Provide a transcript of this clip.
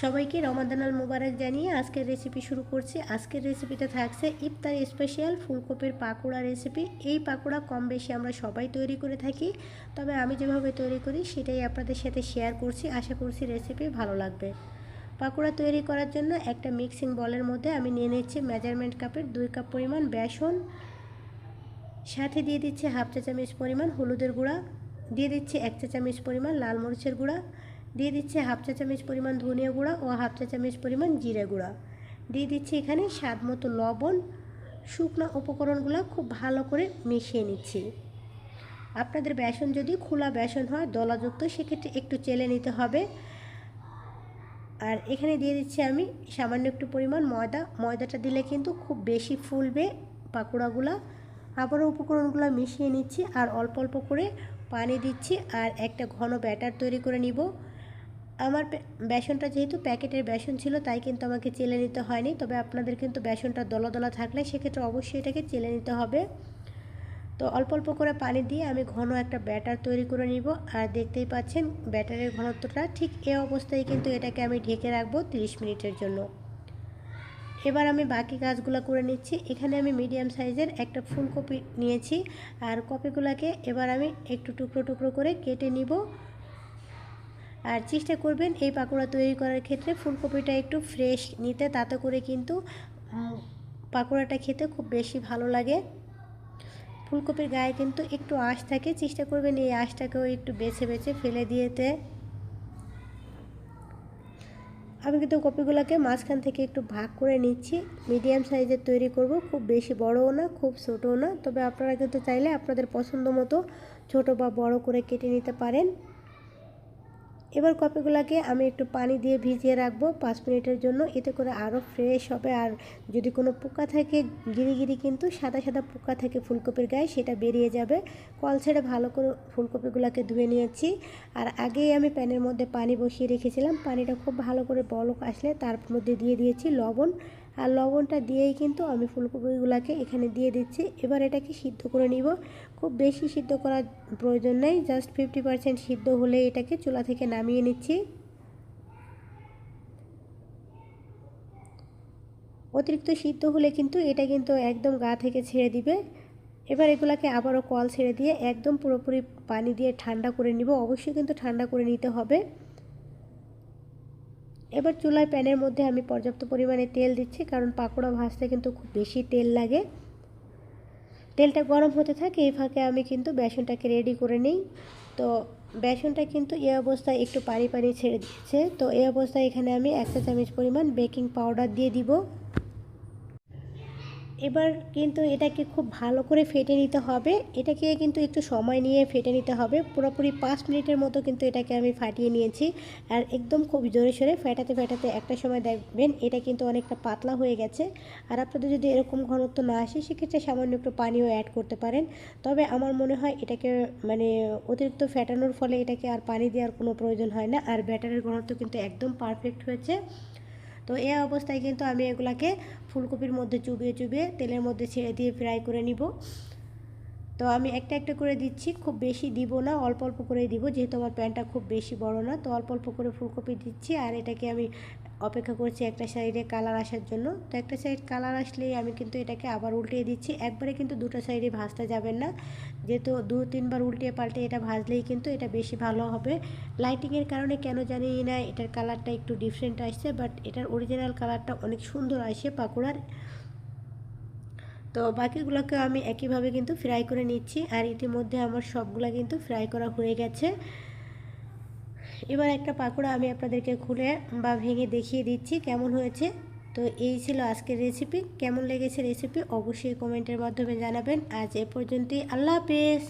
সবাইকে রমাদানাল মুবারক জানিয়ে আজকের রেসিপি শুরু করছি। আজকের রেসিপিতে থাকছে ইফতার স্পেশাল ফুলকপির পাকোড়া রেসিপি এই পাকোড়া কম বেশি আমরা সবাই তৈরি করে থাকি, তবে আমি যেভাবে তৈরি করি সেটাই আপনাদের সাথে শেয়ার করছি। আশা করছি রেসিপি ভালো লাগবে। পাকোড়া তৈরি করার জন্য একটা মিক্সিং বলের মধ্যে আমি নিয়ে নিচ্ছি মেজারমেন্ট কাপের দুই কাপ পরিমাণ বেসন। সাথে দিয়ে দিচ্ছি হাফ চা চামচ পরিমাণ হলুদের গুঁড়া। দিয়ে দিচ্ছি এক চা চামচ পরিমাণ লাল মরিচের গুঁড়া। দিয়ে দিচ্ছে হাফ চা চামচ পরিমাণ ধনিয়া গুঁড়া ও হাফ চা চামচ পরিমাণ জিরে গুঁড়া। দিয়ে দিচ্ছি এখানে স্বাদ মতো লবণ। শুকনো উপকরণগুলো খুব ভালো করে মিশিয়ে নিচ্ছি। আপনাদের বেসন যদি খোলা বেসন হয়, দলাযুক্ত, সেক্ষেত্রে একটু চেলে নিতে হবে। আর এখানে দিয়ে দিচ্ছি আমি সামান্য একটু পরিমাণ ময়দা। ময়দাটা দিলে কিন্তু খুব বেশি ফুলবে পাকোড়াগুলো। আবারও উপকরণগুলো মিশিয়ে নিচ্ছি আর অল্প অল্প করে পানি দিচ্ছি আর একটা ঘন ব্যাটার তৈরি করে নিব। আমার বেসনটা যেহেতু প্যাকেটের বেসন ছিল, তাই কিন্তু আমাকে চেলে নিতে হয়নি। তবে আপনাদের কিন্তু বেসনটা দলা দলা থাকলে সেক্ষেত্রে অবশ্যই এটাকে চেলে নিতে হবে। তো অল্প অল্প করে পানি দিয়ে আমি ঘন একটা ব্যাটার তৈরি করে নিব। আর দেখতেই পাচ্ছেন, ব্যাটারের ঘনত্বটা ঠিক এ অবস্থায় কিন্তু এটাকে আমি ঢেকে রাখব 30 মিনিটের জন্য। এবার আমি বাকি কাজগুলো করে নিচ্ছি। এখানে আমি মিডিয়াম সাইজের একটা ফুলকপি নিয়েছি। আর কপিগুলোকে এবার আমি একটু টুকরো টুকরো করে কেটে নিব। আর চেষ্টা করবেন এই পাকোড়া তৈরি করার ক্ষেত্রে ফুলকপিটা একটু ফ্রেশ নিতে, তাতে করে কিন্তু পাকোড়াটা খেতে খুব বেশি ভালো লাগে। ফুলকপির গায়ে কিন্তু একটু আঁশ থাকে, চেষ্টা করবেন এই আঁশটাকেও একটু বেছে বেছে ফেলে দিয়েতে। আমি কিন্তু কপিগুলোকে মাঝখান থেকে একটু ভাগ করে নিচ্ছি মিডিয়াম সাইজের তৈরি করব, খুব বেশি বড়ও না, খুব ছোটও না। তবে আপনারা কিন্তু চাইলে আপনাদের পছন্দ মতো ছোটো বা বড় করে কেটে নিতে পারেন। এবার কপিগুলোকে আমি একটু পানি দিয়ে ভিজিয়ে রাখব পাঁচ মিনিটের জন্য। এতে করে আরও ফ্রেশ হবে। আর যদি কোনো পোকা থাকে গিরি গিরি কিন্তু সাদা সাদা পোকা থাকে ফুলকপির গায়ে, সেটা বেরিয়ে যাবে। কল ছেড়ে ভালো করে ফুলকপিগুলোকে ধুয়ে নিয়েছি। আর আগেই আমি প্যানের মধ্যে পানি বসিয়ে রেখেছিলাম। পানিটা খুব ভালো করে বলক আসলে, তার মধ্যে দিয়ে দিয়েছি লবণ। আর লবণটা দিয়েই কিন্তু আমি ফুলকপিগুলোকে এখানে দিয়ে দিচ্ছি। এবার এটাকে সিদ্ধ করে নিব। খুব বেশি সিদ্ধ করার প্রয়োজন নেই, জাস্ট ফিফটি পারসেন্ট সিদ্ধ হলে এটাকে চুলা থেকে নামিয়ে নিচ্ছি। অতিরিক্ত সিদ্ধ হলে কিন্তু এটা কিন্তু একদম গা থেকে ছেড়ে দিবে। এবার এগুলাকে আবারও কল ছেড়ে দিয়ে একদম পুরোপুরি পানি দিয়ে ঠান্ডা করে নিব। অবশ্যই কিন্তু ঠান্ডা করে নিতে হবে। এবার চুলায় প্যানের মধ্যে আমি পর্যাপ্ত পরিমাণে তেল দিচ্ছি, কারণ পাকোড়া ভাজতে কিন্তু খুব বেশি তেল লাগে। তেলটা গরম হতে থাকে, এই ফাঁকে আমি কিন্তু বেসনটাকে রেডি করে নিই। তো বেসনটা কিন্তু এই অবস্থায় একটু পানি পানি ছেড়ে দিচ্ছে তো এই অবস্থায় এখানে আমি এক চা চামচ পরিমাণ বেকিং পাউডার দিয়ে দিব। এবার কিন্তু এটাকে খুব ভালো করে ফেটে নিতে হবে। এটাকে কিন্তু একটু সময় নিয়ে ফেটে নিতে হবে। পুরোপুরি পাঁচ মিনিটের মতো কিন্তু এটাকে আমি ফাটিয়ে নিয়েছি। আর একদম খুব জোরে সোরে ফেটাতে ফেটাতে একটা সময় দেখবেন এটা কিন্তু অনেকটা পাতলা হয়ে গেছে। আর আপনাদের যদি এরকম ঘনত্ব না আসে, সেক্ষেত্রে সামান্য একটু পানিও অ্যাড করতে পারেন। তবে আমার মনে হয় এটাকে মানে অতিরিক্ত ফেটানোর ফলে এটাকে আর পানি দেওয়ার কোনো প্রয়োজন হয় না। আর ব্যাটারের ঘনত্ব কিন্তু একদম পারফেক্ট হয়েছে। তো এই অবস্থায় কিন্তু আমি এগুলাকে ফুলকপির মধ্যে চুবিয়ে চুবিয়ে তেলের মধ্যে ছেড়ে দিয়ে ফ্রাই করে নিব। তো আমি একটা একটা করে দিচ্ছি, খুব বেশি দিব না, অল্প অল্প করে দিব, যেহেতু আমার প্যানটা খুব বেশি বড় না, তো অল্প অল্প করে ফুলকপি দিচ্ছি, আর এটাকে আমি অপেক্ষা করছি একটা সাইডে কালার আসার জন্য। তো একটা সাইড কালার আসলেই আমি কিন্তু এটাকে আবার উল্টিয়ে দিচ্ছি, একবারে কিন্তু দুটো সাইডে ভাজতে যাবেন না, যেহেতু দু, তিনবার উল্টিয়ে পাল্টে এটা ভাজলেই কিন্তু এটা বেশি ভালো হবে। লাইটিংয়ের কারণে কেন জানি না, এটার কালারটা একটু ডিফারেন্ট আসছে বাট এটার অরিজিনাল কালারটা অনেক সুন্দর আসে পাকোড়ার। তো বাকিগুলোকে আমি একইভাবে কিন্তু ফ্রাই করে নিচ্ছি আর ইতিমধ্যে আমার সবগুলো কিন্তু ফ্রাই করা হয়ে গেছে। এবার একটা পাকোড়া আমি আপনাদেরকে খুলে বা ভেঙে দেখিয়ে দিচ্ছি কেমন হয়েছে। তো এই ছিল আজকের রেসিপি কেমন লেগেছে রেসিপি অবশ্যই কমেন্টের মাধ্যমে জানাবেন। আজ এ পর্যন্তই, আল্লাহ হাফেজ!